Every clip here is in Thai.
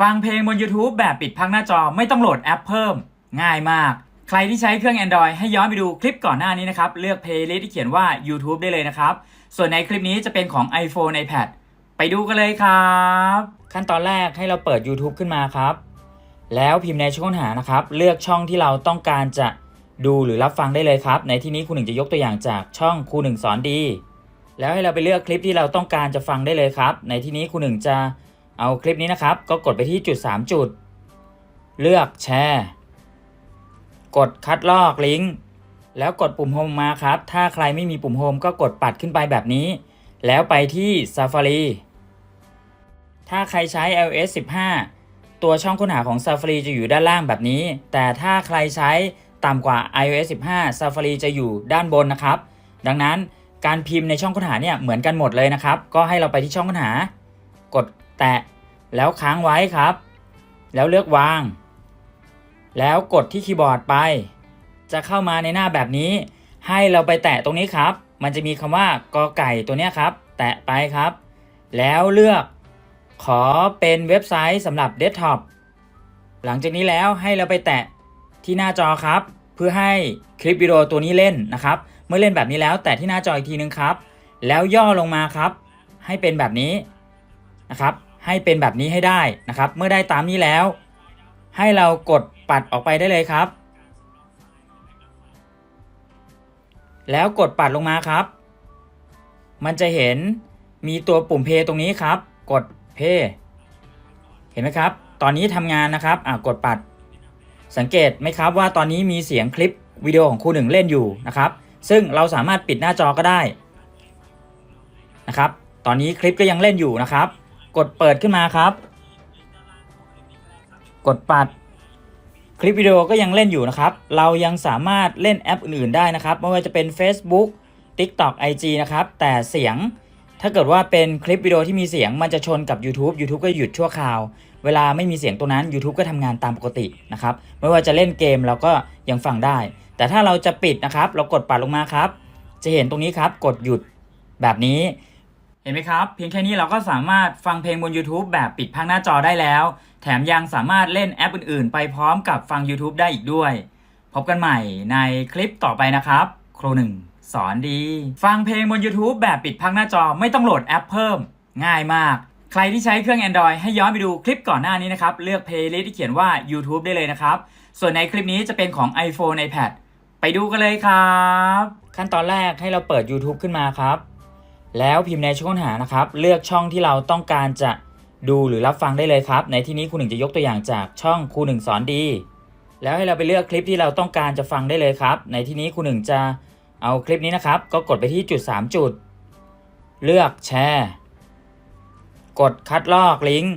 ฟังเพลงบน YouTube แบบปิดพักหน้าจอไม่ต้องโหลดแอปเพิ่ม ง่ายมาก ใครที่ใช้เครื่อง Android ให้ย้อนไปดูคลิปก่อนหน้านี้นะครับ เลือกเพลย์ลิสต์ที่เขียนว่า YouTube ได้เลยนะครับ ส่วนในคลิปนี้จะเป็นของ iPhone iPad ไปดูกันเลยครับ ขั้นตอนแรกให้เราเปิด YouTube ขึ้นมาครับ แล้วพิมพ์ในช่องค้นหานะครับ เลือกช่องที่เราต้องการจะดูหรือรับฟังได้เลยครับ ในที่นี้ครูหนึ่งจะยกตัวอย่างจากช่องครูหนึ่งสอนดี แล้วให้เราไปเลือกคลิปที่เราต้องการจะฟังได้เลยครับ ในที่นี้ครูหนึ่งจะ เอาคลิปนี้นะครับ ก็กดไปที่จุด 3 จุด เลือกแชร์ กดคัดลอกลิงก์แล้วกดปุ่มโฮมมาครับ ถ้าใครไม่มีปุ่มโฮมก็กดปัดขึ้นไปแบบนี้ แล้วไปที่ Safari ถ้าใครใช้ iOS 15 ตัวช่องค้นหาของ Safari จะอยู่ด้านล่างแบบนี้ แต่ถ้าใครใช้ต่ำกว่า iOS 15 Safari จะอยู่ด้านบนนะครับ ดังนั้นการพิมพ์ในช่องค้นหาเนี่ยเหมือนกันหมดเลยนะครับ ก็ให้เราไปที่ช่องค้นหา กด แตะแล้วค้างไว้ครับ แล้วเลือกวาง แล้วกดที่คีย์บอร์ดไป จะเข้ามาในหน้าแบบนี้ ให้เราไปแตะตรงนี้ครับ มันจะมีคำว่ากอไก่ตัวนี้ครับ แตะไปครับ แล้วเลือก ขอเป็นเว็บไซต์สำหรับเดสก์ท็อปหลังจากนี้แล้วให้เราไปแตะที่หน้าจอครับ เพื่อให้คลิปวิดีโอตัวนี้เล่นนะครับ เมื่อเล่นแบบนี้แล้วแตะที่หน้าจออีกทีนึงครับ แล้วย่อลงมาครับ ให้เป็นแบบนี้ นะครับให้เป็นแบบนี้ให้ได้นะครับ เมื่อได้ตามนี้แล้ว ให้เรากดปัดออกไปได้เลยครับ แล้วกดปัดลงมาครับ มันจะเห็นมีตัวปุ่มเพย์ตรงนี้ครับ กดเพย์เห็นไหมครับ ตอนนี้ทำงานนะครับอะกดปัด สังเกตไหมครับว่าตอนนี้มีเสียงคลิปวิดีโอของครูหนึ่งเล่นอยู่นะครับ ซึ่งเราสามารถปิดหน้าจอก็ได้นะครับ ตอนนี้คลิปก็ยังเล่นอยู่นะครับ กดเปิดขึ้นมาครับ กดปัด คลิปวิดีโอก็ยังเล่นอยู่นะครับ เรายังสามารถเล่นแอปอื่นๆได้นะครับ ไม่ว่าจะเป็น Facebook TikTok IG นะครับ แต่เสียงถ้าเกิดว่าเป็นคลิปวิดีโอที่มีเสียงมันจะชนกับ YouTube YouTube ก็หยุดชั่วคราว เวลาไม่มีเสียงตรงนั้น YouTube ก็ทำงานตามปกตินะครับ ไม่ว่าจะเล่นเกมเราก็ยังฟังได้ แต่ถ้าเราจะปิดนะครับ เรากดปัดลงมาครับ จะเห็นตรงนี้ครับ กดหยุดแบบนี้ เห็นไหมครับ เพียงแค่นี้เราก็สามารถฟังเพลงบน YouTube แบบปิดพักหน้าจอได้แล้ว แถมยังสามารถเล่นแอปอื่นๆ ไปพร้อมกับฟัง YouTube ได้อีกด้วย พบกันใหม่ในคลิปต่อไปนะครับ ครูหนึ่งสอนดี ฟังเพลงบน YouTube แบบปิดพักหน้าจอไม่ต้องโหลดแอปเพิ่ม ง่ายมาก ใครที่ใช้เครื่อง Android ให้ย้อนไปดูคลิปก่อนหน้านี้นะครับ เลือกเพลย์ลิสต์ที่เขียนว่า YouTube ได้เลยนะครับ ส่วนในคลิปนี้จะเป็นของ iPhone iPad ไปดูกันเลยครับ ขั้นตอนแรกให้เราเปิด YouTube ขึ้นมาครับ แล้วพิมพ์ในช่องค้นหานะครับ เลือกช่องที่เราต้องการจะดูหรือรับฟังได้เลยครับ ในที่นี้ครูหนึ่งจะยกตัวอย่างจากช่องครูหนึ่งสอนดี แล้วให้เราไปเลือกคลิปที่เราต้องการจะฟังได้เลยครับ ในที่นี้ครูหนึ่งจะเอาคลิปนี้นะครับ ก็กดไปที่จุด 3 จุด เลือกแชร์ กดคัดลอกลิงก์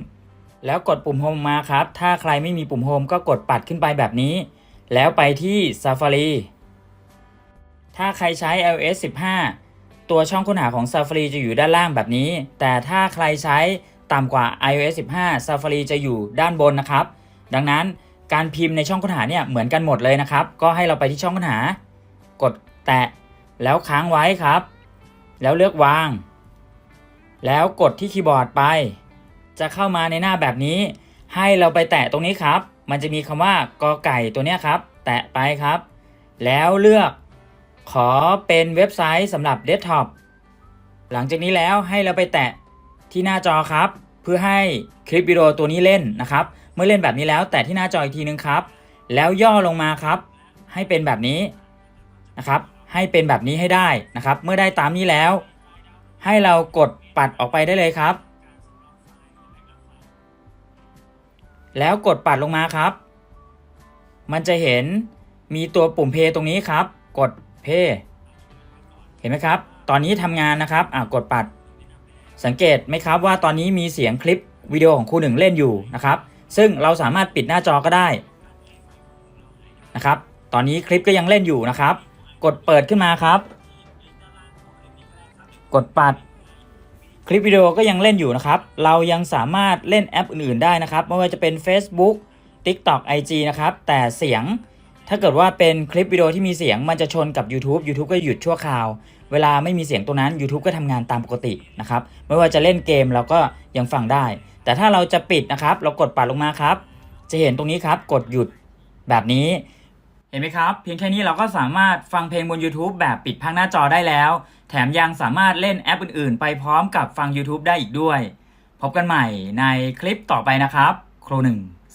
แล้วกดปุ่มโฮมมาครับ ถ้าใครไม่มีปุ่มโฮมก็กดปัดขึ้นไปแบบนี้ แล้วไปที่ Safari ถ้าใครใช้ iOS 15 ตัวช่องค้นหาของ Safari จะอยู่ด้านล่างแบบนี้ แต่ถ้าใครใช้ต่ำกว่า iOS 15 Safari จะอยู่ด้านบนนะครับ ดังนั้นการพิมพ์ในช่องค้นหาเนี่ยเหมือนกันหมดเลยนะครับ ก็ให้เราไปที่ช่องค้นหา กดแตะแล้วค้างไว้ครับ แล้วเลือกวาง แล้วกดที่คีย์บอร์ดไป จะเข้ามาในหน้าแบบนี้ ให้เราไปแตะตรงนี้ครับ มันจะมีคำว่ากอไก่ตัวเนี้ยครับ แตะไปครับ แล้วเลือก ขอเป็นเว็บไซต์สำหรับเดสก์ท็อปหลังจากนี้แล้วให้เราไปแตะที่หน้าจอครับ เพื่อให้คลิปวิดีโอตัวนี้เล่นนะครับ เมื่อเล่นแบบนี้แล้วแตะที่หน้าจออีกทีนึงครับ แล้วย่อลงมาครับ ให้เป็นแบบนี้นะครับ ให้เป็นแบบนี้ให้ได้นะครับ เมื่อได้ตามนี้แล้ว ให้เรากดปัดออกไปได้เลยครับ แล้วกดปัดลงมาครับ มันจะเห็นมีตัวปุ่มเพย์ตรงนี้ครับ กด เพย์เห็นไหมครับ ตอนนี้ทำงานนะครับอะกดปัด สังเกตไหมครับว่าตอนนี้มีเสียงคลิปวิดีโอของครูหนึ่งเล่นอยู่นะครับ ซึ่งเราสามารถปิดหน้าจอก็ได้นะครับ ตอนนี้คลิปก็ยังเล่นอยู่นะครับ กดเปิดขึ้นมาครับ กดปัดคลิปวิดีโอก็ยังเล่นอยู่นะครับ เรายังสามารถเล่นแอปอื่นๆได้นะครับ ไม่ว่าจะเป็น Facebook TikTok IG นะครับ แต่เสียง ถ้าเกิดว่าเป็นคลิปวิดีโอที่มีเสียงมันจะชนกับ YouTube YouTube ก็หยุดชั่วคราว เวลาไม่มีเสียงตัวนั้น YouTube ก็ทำงานตามปกตินะครับ ไม่ว่าจะเล่นเกมเราก็ยังฟังได้ แต่ถ้าเราจะปิดนะครับ เรากดปัดลงมาครับ จะเห็นตรงนี้ครับ กดหยุดแบบนี้ เห็นไหมครับ เพียงแค่นี้เราก็สามารถฟังเพลงบน YouTube แบบปิดพักหน้าจอได้แล้ว แถมยังสามารถเล่นแอปอื่นๆ ไปพร้อมกับฟัง YouTube ได้อีกด้วย พบกันใหม่ในคลิปต่อไปนะครับครูหนึ่ง